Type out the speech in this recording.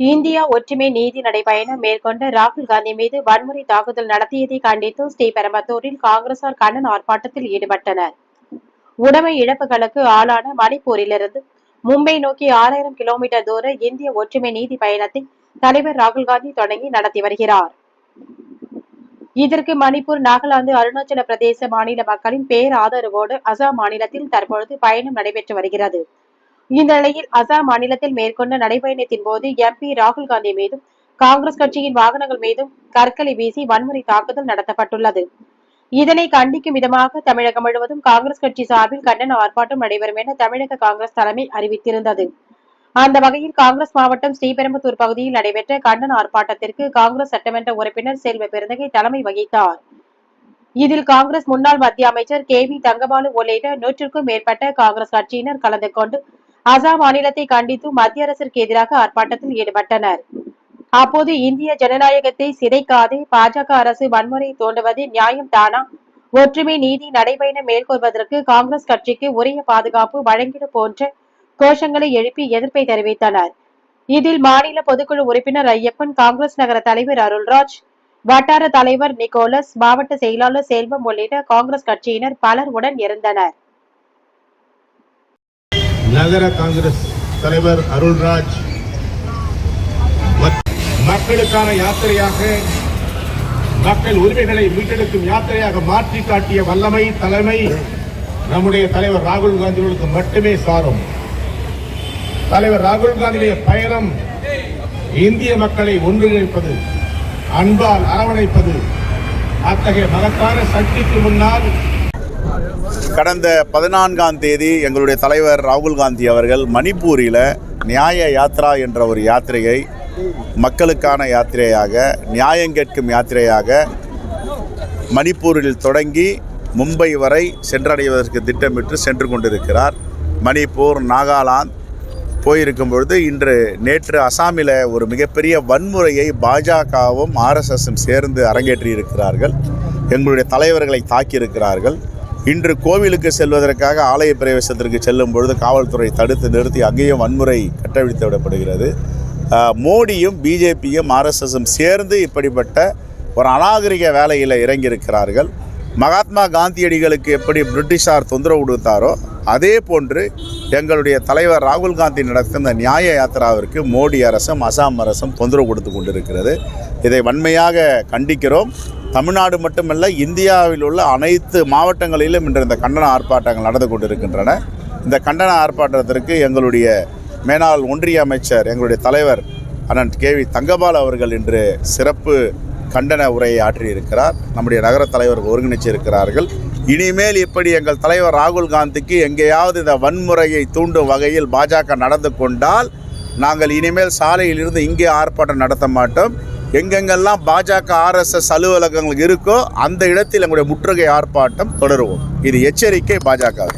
India ஒற்றுமை நீதி நடைபயணம் மேற்கொண்ட ராகுல் காந்தி மீது வன்முறை தாக்குதல் நடத்தியதை கண்டித்து ஸ்ரீபெரும்பத்தூரில் காங்கிரசார் கண்ணன் ஆர்ப்பாட்டத்தில் ஈடுபட்டனர். உடைமை இழப்புகளுக்கு ஆளான மணிப்பூரிலிருந்து மும்பை நோக்கி ஆறாயிரம் கிலோமீட்டர் தூர இந்திய ஒற்றுமை நீதி பயணத்தை தலைவர் ராகுல் காந்தி தொடங்கி நடத்தி வருகிறார். இதற்கு மணிப்பூர் நாகாலாந்து அருணாச்சல பிரதேச மாநில மக்களின் பேராதரவோடு அசாம் மாநிலத்தில் தற்பொழுது பயணம் நடைபெற்று வருகிறது. இந்நிலையில் அசாம் மாநிலத்தில் மேற்கொண்ட நடைபயணத்தின் போது எம்பி ராகுல் காந்தி மீதும் காங்கிரஸ் கட்சியின் வாகனங்கள் மீதும் கற்களை வீசி வன்முறை தாக்குதல் நடத்தப்பட்டுள்ளது. இதனை கண்டிக்கும் விதமாக தமிழகம் முழுவதும் காங்கிரஸ் கட்சி சார்பில் கண்டன ஆர்ப்பாட்டம் நடைபெறும் என தமிழக காங்கிரஸ் தலைமை அறிவித்திருந்தது. அந்த வகையில் காங்கிரஸ் மாவட்டம் ஸ்ரீபெரும்புத்தூர் பகுதியில் நடைபெற்ற கண்டன ஆர்ப்பாட்டத்திற்கு காங்கிரஸ் சட்டமன்ற உறுப்பினர் செல்வ பெருந்தகை தலைமை வகித்தார். இதில் காங்கிரஸ் முன்னாள் மத்திய அமைச்சர் கே வி தங்கபாலு உள்ளிட்ட நூற்றுக்கும் மேற்பட்ட காங்கிரஸ் கட்சியினர் கலந்து கொண்டு அசாம் மாநிலத்தை கண்டித்து மத்திய அரசிற்கு எதிராக ஆர்ப்பாட்டத்தில் ஈடுபட்டனர். அப்போது இந்திய ஜனநாயகத்தை சிதைக்காதே பாஜக அரசு வன்முறை தோண்டுவது நியாயம் தானா? ஒற்றுமை நீதி நடைபயணம் மேற்கொள்வதற்கு காங்கிரஸ் கட்சிக்கு உரிய பாதுகாப்பு வழங்கிடு போன்ற கோஷங்களை எழுப்பி எதிர்ப்பை தெரிவித்தனர். இதில் மாநில பொதுக்குழு உறுப்பினர் ஐயப்பன் காங்கிரஸ் நகர தலைவர் அருள்ராஜ் வட்டார தலைவர் நிக்கோலஸ் மாவட்ட செயலாளர் செல்வம் உள்ளிட்ட காங்கிரஸ் கட்சியினர் பலர் உடன் இருந்தனர். நகர காங்கிரஸ் தலைவர் அருள்ராஜ். மக்களுக்கான யாத்திரையாக மக்கள் உரிமைகளை மீட்டெடுக்கும் யாத்திரையாக மாற்றி காட்டிய வல்லமை தலைமை நம்முடைய தலைவர் ராகுல் காந்திகளுக்கு மட்டுமே சாரும். தலைவர் ராகுல் காந்தியுடைய பயணம் இந்திய மக்களை ஒன்றிணைப்பது அன்பால் அரவணைப்பது அத்தகைய மகத்தான சக்திக்கு முன்னால் கடந்த பதினான்காம் தேதி எங்களுடைய தலைவர் ராகுல் காந்தி அவர்கள் மணிப்பூரில் நியாய யாத்ரா என்ற ஒரு யாத்திரையை மக்களுக்கான யாத்திரையாக நியாயம் கேட்கும் யாத்திரையாக மணிப்பூரில் தொடங்கி மும்பை வரை சென்றடைவதற்கு திட்டமிட்டு சென்று கொண்டிருக்கிறார். மணிப்பூர் நாகாலாந்து போயிருக்கும் பொழுது இன்று நேற்று அசாமில் ஒரு மிகப்பெரிய வன்முறையை பாஜகவும் ஆர்எஸ்எஸும் சேர்ந்து அரங்கேற்றி இருக்கிறார்கள் எங்களுடைய தலைவர்களை தாக்கியிருக்கிறார்கள். இன்று கோவிலுக்கு செல்வதற்காக ஆலய பிரவேசத்திற்கு செல்லும் பொழுது காவல்துறை தடுத்து நிறுத்தி அங்கேயும் வன்முறை கட்டவிழ்த்து விடப்படுகிறது. மோடியும் பிஜேபியும் ஆர்எஸ்எஸும் சேர்ந்து இப்படிப்பட்ட ஒரு அநாகரிக வேலையில் இறங்கியிருக்கிறார்கள். மகாத்மா காந்தியடிகளுக்கு எப்படி பிரிட்டிஷார் தொந்தரவு கொடுத்தாரோ அதே போன்று எங்களுடைய தலைவர் ராகுல் காந்தி நடத்தின நியாய யாத்திராவிற்கு மோடி அரசும் அசாம் அரசும் தொந்தரவு கொடுத்து கொண்டிருக்கிறது. இதை வன்மையாக கண்டிக்கிறோம். தமிழ்நாடு மட்டுமல்ல இந்தியாவில் உள்ள அனைத்து மாவட்டங்களிலும் இன்று இந்த கண்டன ஆர்ப்பாட்டங்கள் நடந்து கொண்டிருக்கின்றன. இந்த கண்டன ஆர்ப்பாட்டத்திற்கு எங்களுடைய மேனாள் ஒன்றிய அமைச்சர் எங்களுடைய தலைவர் அண்ணன் கே வி தங்கபால் அவர்கள் இன்று சிறப்பு கண்டன உரையை ஆற்றியிருக்கிறார். நம்முடைய நகர தலைவர் ஒருங்கிணைச்சிருக்கிறார்கள். இனிமேல் இப்படி எங்கள் தலைவர் ராகுல் காந்திக்கு எங்கேயாவது இந்த வன்முறையை தூண்டும் வகையில் பாஜக நடந்து கொண்டால் நாங்கள் இனிமேல் சாலையில் இருந்து இங்கே ஆர்ப்பாட்டம் நடத்த மாட்டோம். எங்கெங்கெல்லாம் பாஜக ஆர்எஸ்எஸ் அலுவலகங்கள் இருக்கோ அந்த இடத்தில் எங்களுடைய முற்றுகை ஆர்ப்பாட்டம் தொடருவோம். இது எச்சரிக்கை பாஜக